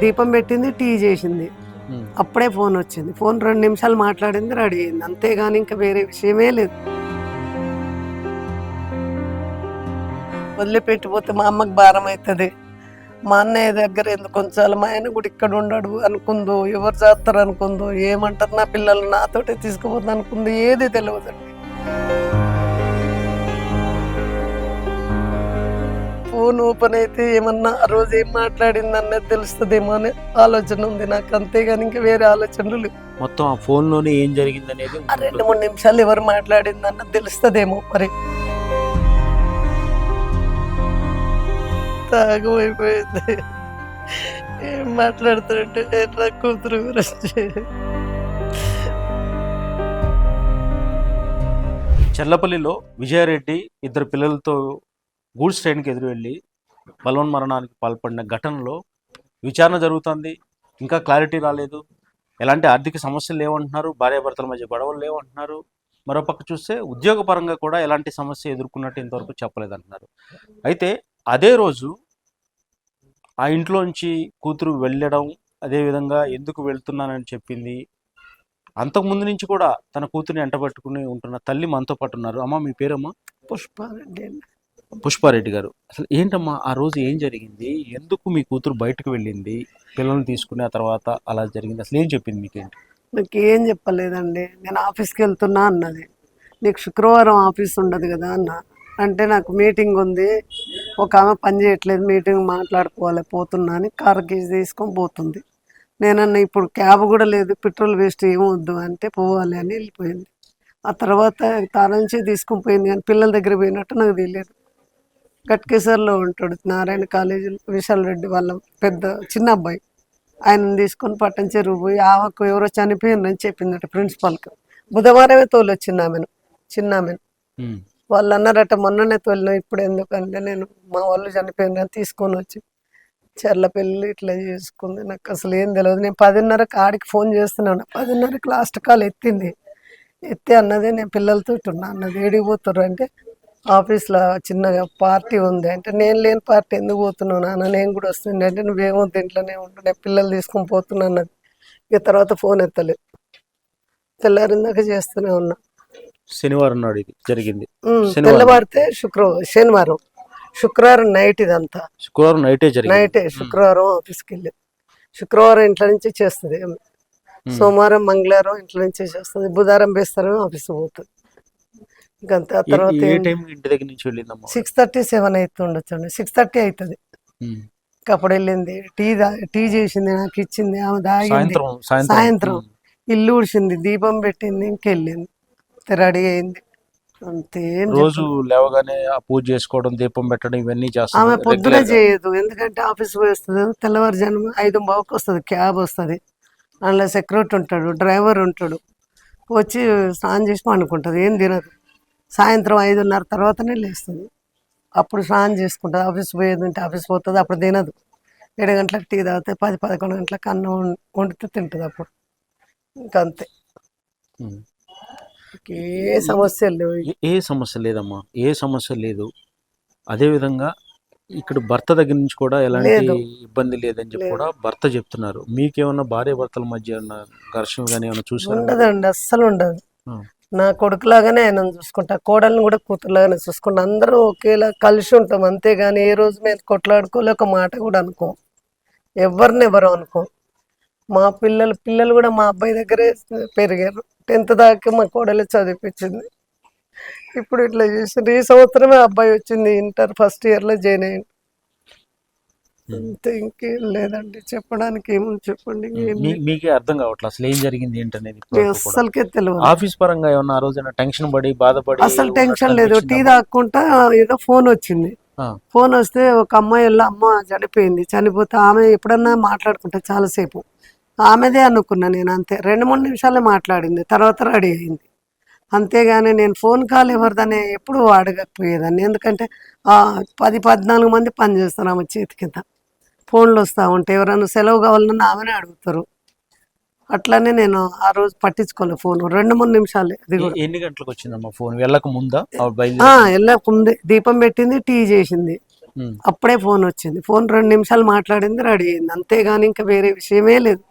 దీపం పెట్టింది టీ చేసింది. అప్పుడే ఫోన్ వచ్చింది. ఫోన్ రెండు నిమిషాలు మాట్లాడింది రెడీ అయింది. అంతేగాని ఇంకా వేరే విషయమే లేదు. వదిలిపెట్టిపోతే మా అమ్మకి భారం అవుతుంది మా అన్నయ్య దగ్గర ఎందుకు ఉంచాలి? మా ఆయన కూడా ఇక్కడ ఉండడు అనుకుందో ఎవరు చేస్తారు అనుకుందో ఏమంటారు? నా పిల్లలు నాతోటే తీసుకుపోతుంది అనుకుందో ఏది తెలియదండి ఫోన్ ఓపెన్ అయితే ఏమన్నా ఆ రోజు ఏం మాట్లాడింది అన్నది తెలుస్తుందేమో అనే ఆలోచన ఉంది నాకు. అంతేగాని ఇంకా వేరే ఆలోచనలు లేవు. మొత్తం ఆ ఫోన్లోనే ఏం జరిగింది అనేది ఆ రెండు మూడు నిమిషాలు ఎవరు మాట్లాడింది అన్నది తెలుస్తుందేమో మరి. తాగు అయిపోయింది ఏం మాట్లాడుతుంటే నా కూతురు గురించి చెల్లపల్లిలో విజయారెడ్డి ఇద్దరు పిల్లలతో గూడ్స్ ట్రైన్కి ఎదురు వెళ్ళి బలవన్ మరణానికి పాల్పడిన ఘటనలో విచారణ జరుగుతుంది. ఇంకా క్లారిటీ రాలేదు. ఎలాంటి ఆర్థిక సమస్యలు లేవంటున్నారు. భార్యాభర్తల మధ్య గొడవలు లేవంటున్నారు. మరోపక్క చూస్తే ఉద్యోగపరంగా కూడా ఎలాంటి సమస్య ఎదుర్కొన్నట్టు ఇంతవరకు చెప్పలేదంటున్నారు. అయితే అదే రోజు ఆ ఇంట్లోంచి కూతురు వెళ్ళడం అదేవిధంగా ఎందుకు వెళ్తున్నానని చెప్పింది. అంతకుముందు నుంచి కూడా తన కూతుర్ని ఎంటబెట్టుకుని ఉంటున్న తల్లి మనతో పాటు ఉన్నారు. అమ్మ మీ పేరమ్మా? పుష్పారెడ్డి పుష్పారెడ్డి గారు. అసలు ఏంటమ్మా ఆ రోజు ఏం జరిగింది? ఎందుకు మీ కూతురు బయటకు వెళ్ళింది? పిల్లల్ని తీసుకునే ఆ తర్వాత అలా జరిగింది. అసలు ఏం చెప్పింది మీకేంటి? నాకు ఏం చెప్పలేదండి. నేను ఆఫీస్కి వెళ్తున్నా అన్నది. నీకు శుక్రవారం ఆఫీస్ ఉండదు కదా అన్న. అంటే నాకు మీటింగ్ ఉంది. ఒక ఆమె పని చేయట్లేదు. మీటింగ్ మాట్లాడుకోవాలి. పోతున్నా అని కార్ కేజీ తీసుకొని పోతుంది. నేనన్న ఇప్పుడు క్యాబ్ కూడా లేదు. పెట్రోల్ వేస్ట్ ఏమొద్దు అంటే పోవాలి అని వెళ్ళిపోయింది. ఆ తర్వాత తన నుంచే తీసుకుని పోయింది కానీ పిల్లల దగ్గర పోయినట్టు నాకు తెలియదు. గట్కేసర్లో ఉంటాడు. నారాయణ కాలేజీలో విశాల్ రెడ్డి వాళ్ళ పెద్ద చిన్న అబ్బాయి. ఆయనను తీసుకొని పట్టం చెరువు పోయి ఆవకు ఎవరో చనిపోయిందని చెప్పిందట ప్రిన్సిపాల్కి. బుధవారమే తోలొచ్చింది ఆమెను చిన్న ఆమెను. వాళ్ళు అన్నారట మొన్ననే తోలిన ఇప్పుడు ఎందుకంటే నేను మా వాళ్ళు చనిపోయిందని తీసుకొని వచ్చి చెర్ల పెళ్ళి ఇట్లా చేసుకుంది. నాకు అసలు ఏం తెలియదు నేను పదిన్నరకు ఆడికి ఫోన్ చేస్తున్నాను. పదిన్నరకు లాస్ట్ కాల్ ఎత్తింది. ఎత్తి అన్నదే నేను పిల్లలతో ఉన్నా. అన్నది ఏడికి పోతుర్రు అంటే ఆఫీస్లో చిన్నగా పార్టీ ఉంది. అంటే నేను లేని పార్టీ ఎందుకు పోతున్నావు నాన్న? నేను కూడా వస్తుంది అంటే నువ్వేమో ఇంట్లోనే ఉండు. నేను పిల్లలు తీసుకొని పోతున్నా అన్నది. ఇక తర్వాత ఫోన్ ఎత్తలేదు. తెల్లారిందాక చేస్తూనే ఉన్నా. శనివారం నాడు ఇది జరిగింది. తెల్లవారితే శుక్రవారం శనివారం. శుక్రవారం నైట్ ఇదంతా. శుక్రవారం నైటే జరిగింది. నైటే శుక్రవారం ఆఫీస్కి వెళ్ళి శుక్రవారం ఇంట్లో నుంచి చేస్తుంది. సోమవారం మంగళవారం ఇంట్లో నుంచే చేస్తుంది. బుధవారం బేస్తారం ఆఫీస్ పోతుంది. ఇంకంతే. తర్వాత ఏ టైం ఇంటి దగ్గర నుంచి వెళ్ళిందమ్మా? సిక్స్ థర్టీ సెవెన్ అవుతుండొచ్చండి సిక్స్ థర్టీ అవుతుంది అప్పుడు వెళ్ళింది. టీ దా టీ చేసింది నాకు ఇచ్చింది ఆమె తాగింది. సాయంత్రం ఇల్లు ఉడిచింది దీపం పెట్టింది ఇంకెళ్ళింది. రెడీ అయింది. అంతే రోజు లేవగానే ఆ పూజ చేసుకోవడం దీపం పెట్టడం ఇవన్నీ ఆమె చేస్తాం పొద్దున చేయదు. ఎందుకంటే ఆఫీస్ పోయి వస్తుంది తెల్లవారుజాము ఐదు బావుకి వస్తుంది క్యాబ్ వస్తుంది. అందులో సెక్యూరిటీ ఉంటాడు డ్రైవర్ ఉంటాడు. వచ్చి స్నానం చేసి పండుకుంటుంది. ఏం తినదు. సాయంత్రం ఐదున్నర తర్వాతనే లేస్తుంది. అప్పుడు స్నానం చేసుకుంటుంది. ఆఫీస్ పోయేది ఉంటే ఆఫీస్ పోతుంది. అప్పుడు తినదు. ఏడు గంటలకు టీ తాగితే పది పదకొండు గంటలకు అన్నం వండితే తింటుంది అప్పుడు. ఇంకంతే. ఉమ్. ఏ సమస్యలు లేవు. ఏ- సమస్య లేదమ్మా. ఏ సమస్య లేదు. అదే విధంగా ఇక్కడ భర్త దగ్గర నుంచి కూడా ఎలాంటి. ఇబ్బంది లేదని చెప్పి కూడా భర్త చెప్తున్నారు. మీకేమన్నా భార్య భర్తల మధ్య ఘర్షణ కానీ ఏమైనా చూసారా? ఉండదండి. అస్సలు ఉండదు. నా కొడుకులాగానే ఆయన చూసుకుంటా కోడల్ని కూడా కూతురులాగానే చూసుకుంటా. అందరూ ఒకేలా కలిసి ఉంటాం అంతేగాని ఏ రోజు మేము కొట్లాడుకోలే ఒక మాట కూడా అనుకో. ఎవరిని ఎవరు అనుకో. మా పిల్లలు పిల్లలు కూడా మా అబ్బాయి దగ్గరే పెరిగారు. టెన్త్ దాకా మా కోడలే చదివిపించింది. ఇప్పుడు ఇట్లా చేసి ఈ సంవత్సరమే అబ్బాయి వచ్చింది ఇంటర్ ఫస్ట్ ఇయర్లో జాయిన్ అయ్యింది అంతే ఇంకేం లేదండి. చెప్పడానికి ఏముంది చెప్పండి. మీకే అర్థం కావట్లేదు అసలు ఏం జరిగింది ఏంటనేది. అస్సలకే తెలియదు ఆఫీస్ పరంగా ఏమన్నా ఆ రోజైనా టెన్షన్ పడి బాధపడి అసలు టెన్షన్ లేదు. టీ? తాక్కుంటా ఏదో ఫోన్ వచ్చింది. ఫోన్ వస్తే ఒక అమ్మాయి వాళ్ళ అమ్మ చనిపోయింది. చనిపోతే ఆమె ఎప్పుడన్నా మాట్లాడుకుంటా చాలాసేపు. ఆమెదే అనుకున్నా నేను అంతే. రెండు మూడు నిమిషాలే మాట్లాడింది. తర్వాత రెడీ అయింది. అంతేగాని నేను ఫోన్ కాల్ ఎవరిదని ఎప్పుడు అడగకపోయేదాన్ని. ఎందుకంటే ఆ, పది పద్నాలుగు మంది పని చేస్తారు ఆమె చేతి కింద. ఫోన్లు వస్తూ ఉంటాయి ఎవరైనా సెలవు కావాలన్నా ఆమెనే అడుగుతారు. అట్లనే నేను ఆ రోజు పట్టించుకోలే ఫోన్ రెండు మూడు నిమిషాలే అది కూడా. ఎన్ని గంటలకు వచ్చిందమ్మా ఫోన్? వెళ్ళక ముందా? వెళ్ళకుంది దీపం పెట్టింది టీ చేసింది. అప్పుడే ఫోన్ వచ్చింది. ఫోన్ రెండు నిమిషాలు మాట్లాడింది రెడీ అయింది. అంతేగాని ఇంకా వేరే విషయమే లేదు.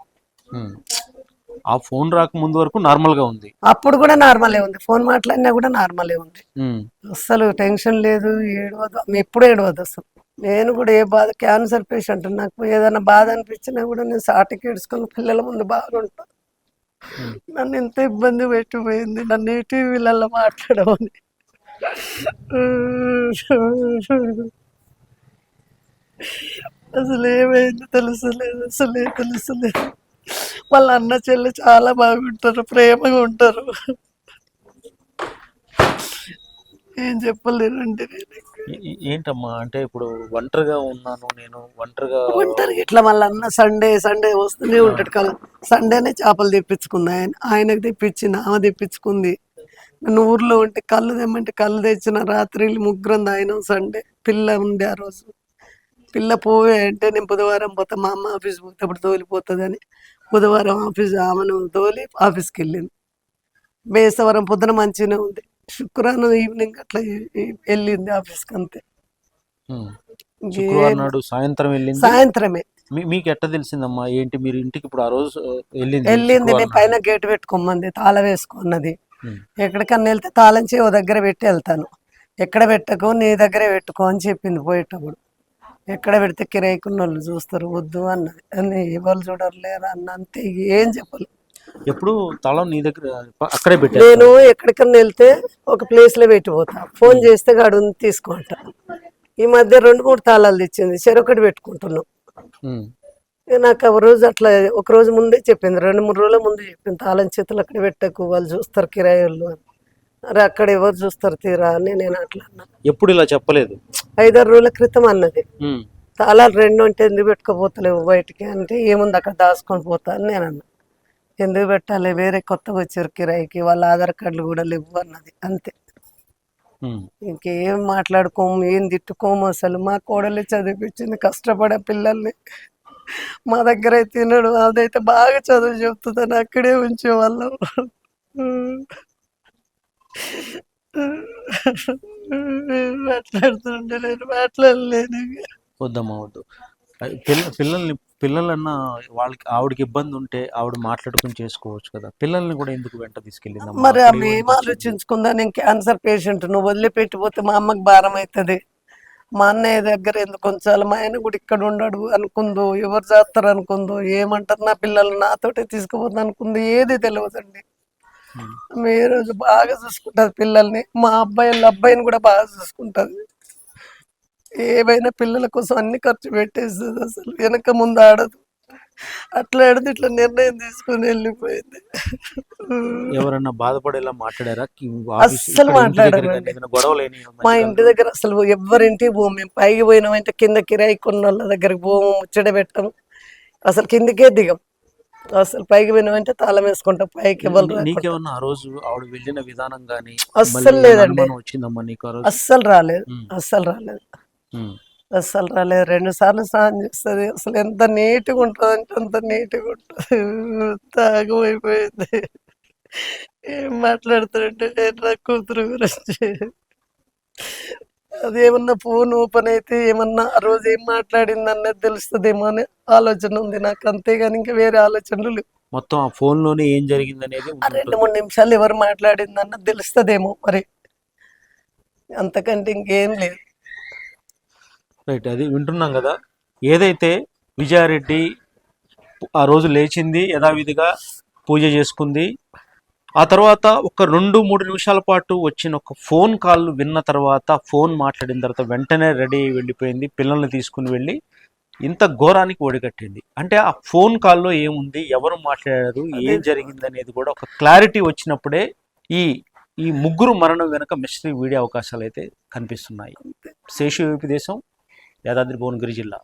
ఆ ఫోన్ రాక ముందు వరకు నార్మల్గా ఉంది. అప్పుడు కూడా నార్మలే ఉంది. ఫోన్ మాట్లాడినా కూడా నార్మలే ఉంది. ఉమ్, అస్సలు టెన్షన్ లేదు ఏడవదు. ఎప్పుడు ఏడవదు అసలు. నేను కూడా ఏ బాధ క్యాన్సర్ పేషెంట్ నాకు ఏదైనా బాధ అనిపించినా కూడా నేను సాటికి ఏడ్చుకొని పిల్లల ముందు బాగుంటా. నన్ను ఎంత ఇబ్బంది పెట్టిపోయింది. నన్ను ఈ టీవీలలో మాట్లాడమని. అసలు ఏమైంది తెలుసలేదు అసలే తెలుసలేదు వాళ్ళ అన్న చెల్లి చాలా బాగుంటారు ప్రేమగా ఉంటారు. ఏం చెప్పలేనండి నేను. ఏంటమ్మా? అంటే ఇప్పుడు ఒంటరిగా ఉన్నాను నేను ఒంటరిగా ఒంటరికి ఇట్లా మళ్ళీ? అన్న సండే సండే వస్తూనే ఉంటాడు కదా. సండేనే చేపలు తెప్పించుకుంది ఆయన. ఆయనకు తెప్పించింది ఆమె తెప్పించుకుంది. నన్ను ఊర్లో ఉంటే కళ్ళు తెమ్మంటే కళ్ళు తెచ్చిన రాత్రి ముగ్గురం తాగినాం సండే పిల్ల ఉంది ఆ రోజు. పిల్ల పోవే అంటే నేను బుధవారం పోతా మా అమ్మ ఆఫీస్ పోతే అప్పుడు తోలిపోతుందని. బుధవారం ఆఫీస్ ఆమెను తోలి ఆఫీస్కి వెళ్ళింది. బేసవరం పొద్దున మంచిగానే ఉంది. శుక్రవారం ఈవినింగ్ అట్లా వెళ్ళింది ఆఫీస్కి అంతే. శుక్రవారం నాడు సాయంత్రం వెళ్ళింది? సాయంత్రమే. మీకు ఎట్ట తెలిసిందమ్మా? ఏంటి మీరు ఇంటికి ఇప్పుడు ఆ రోజు వెళ్ళింది వెళ్ళింది నేను పైన గేట్ పెట్టుకోమంది తాళం వేసుకున్నది. ఎక్కడికన్నా వెళ్తే తాళం చేయి ఓ దగ్గర పెట్టి వెళ్తాను. ఎక్కడ పెట్టకు నీ దగ్గరే పెట్టుకో అని చెప్పింది పోయేటప్పుడు. ఎక్కడ పెడితే కిరాయికున్న వాళ్ళు చూస్తారు వద్దు అన్నది. అని ఎవరు చూడరు లేరు అన్న అంతే ఏం చెప్పాలి. ఎప్పుడు తాళం నీ దగ్గర అక్కడే పెట్టారు నేను ఎక్కడికన్నా వెళ్తే ఒక ప్లేస్లో పెట్టిపోతా. ఫోన్ చేస్తే గాడు తీసుకుంటా. ఈ మధ్య రెండు మూడు తాళాలు తెచ్చింది. చెరొకటి పెట్టుకుంటున్నాం. నాకు ఒక రోజు అట్లా ఒక రోజు ముందే చెప్పింది. రెండు మూడు రోజుల ముందు చెప్పింది. తాళం చేతులు అక్కడ పెట్టకు వాళ్ళు చూస్తారు కిరాయిలు అని. అరే అక్కడ ఎవరు చూస్తారు తీరా అని నేను అట్లా అన్నా. ఎప్పుడు ఇలా చెప్పలేదు? ఐదారు రోజుల క్రితం అన్నది. తాళాలు రెండు అంటే ఎందుకు పెట్టుకోపోతలేవు బయటికి అంటే ఏముంది అక్కడ దాచుకొని పోతా అని నేను అన్నా. ఎందుకు పెట్టాలి? వేరే కొత్తగా వచ్చారు కిరాయికి వాళ్ళ ఆధార్ కార్డులు కూడా లేవు అన్నది. అంతే. ఇంకేం మాట్లాడుకోము ఏం తిట్టుకోము అసలు. మా కోడలు చదివిపించింది కష్టపడే పిల్లల్ని. మా దగ్గర అయితే తినడు అదైతే బాగా చదువు చెప్తుందని అక్కడే ఉంచేవాళ్ళం. మాట్లాడుతుంటే నేను మాట్లాడలేను. వద్దమ్మా వద్దు. పిల్ల పిల్లల్ని పిల్లలన్నా వాళ్ళకి ఆవిడకి ఇబ్బంది ఉంటే ఆవిడ మాట్లాడుకుని చేసుకోవచ్చు కదా. పిల్లల్ని కూడా ఎందుకు వెంట తీసుకెళ్ళిందమ్మా మరి ఆమె ఏం? ఆలోచించుకుందా నేను క్యాన్సర్ పేషెంట్ నువ్వు వదిలిపెట్టిపోతే మా అమ్మకి భారం అవుతుంది మా అన్నయ్య దగ్గర ఎందుకు ఉంచాలి? మా ఆయన కూడా ఇక్కడ ఉండడు అనుకుందో ఎవరు చేస్తారు అనుకుందో ఏమంటారు? నా పిల్లలు నాతోటే తీసుకుపోతుంది అనుకుంది ఏది తెలియదండి ఆమె ఏ రోజు బాగా చూసుకుంటది పిల్లల్ని. మా అబ్బాయి అబ్బాయిని కూడా బాగా చూసుకుంటది. ఏమైనా పిల్లల కోసం అన్ని ఖర్చు పెట్టేస్తుంది అసలు. వెనక ముందు ఆడదు. అట్లా ఆడదు ఇట్లా నిర్ణయం తీసుకొని వెళ్ళిపోయింది. ఎవరన్నా బాధపడేలా మాట్లాడారా? అస్సలు దగ్గర మాట్లాడరండి. కానీ అయినాయా మా? ఇంటి దగ్గర అసలు ఎవరింటికి పోము. మేము పైకి పోయినామంటే కింద కిరాయి కొన్న వాళ్ళ దగ్గరికి పోము. ముచ్చట పెట్టము. అసలు కిందకే దిగం. అసలు పైకి పోయినామంటే తాళం వేసుకుంటాం. పైకి. నీకేమన్నా ఆ రోజు ఆవిడ వెళ్ళిన విధానం గానీ అస్సలు లేదండి. వచ్చిందమ్మా నీకు అస్సలు రాలేదు. అస్సలు రాలేదు. అస్సలు రాలేదు. రెండు సార్లు స్నానం చేస్తుంది. అసలు ఎంత నీట్గా ఉంటుంది అంటే అంత నీట్గా ఉంటుంది. తాగమైపోయింది ఏం మాట్లాడుతుంటే నేను నా కూతురు గురించి అదేమన్నా ఫోన్ ఓపెన్ అయితే ఏమన్నా ఆ రోజు ఏం మాట్లాడింది అన్నది తెలుస్తుందేమో అని ఆలోచన ఉంది నాకు. అంతేగాని ఇంకా వేరే ఆలోచనలు లేవు. మొత్తం ఆ ఫోన్లోనే ఏం జరిగింది అనేది రెండు మూడు నిమిషాలు ఎవరు మాట్లాడింది అన్నది తెలుస్తుందేమో మరి. అంతకంటే ఇంకేం లేదు. రైట్ అది వింటున్నాం కదా. ఏదైతే విజయారెడ్డి ఆ రోజు లేచింది యథావిధిగా పూజ చేసుకుంది ఆ తర్వాత ఒక రెండు మూడు నిమిషాల పాటు వచ్చిన ఒక ఫోన్ కాల్ విన్న తర్వాత ఫోన్ మాట్లాడిన తర్వాత వెంటనే రెడీ అయి వెళ్ళిపోయింది పిల్లల్ని తీసుకుని వెళ్ళి ఇంత ఘోరానికి ఒడిగట్టింది. అంటే ఆ ఫోన్ కాల్లో ఏముంది ఎవరు మాట్లాడారు ఏం జరిగింది అనేది కూడా ఒక క్లారిటీ వచ్చినప్పుడే ఈ ఈ ముగ్గురు మరణం వెనుక మిస్టరీ వీడియో అవకాశాలు అయితే కనిపిస్తున్నాయి. శేషు దేశం యాదాద్రి భువనగిరి జిల్లా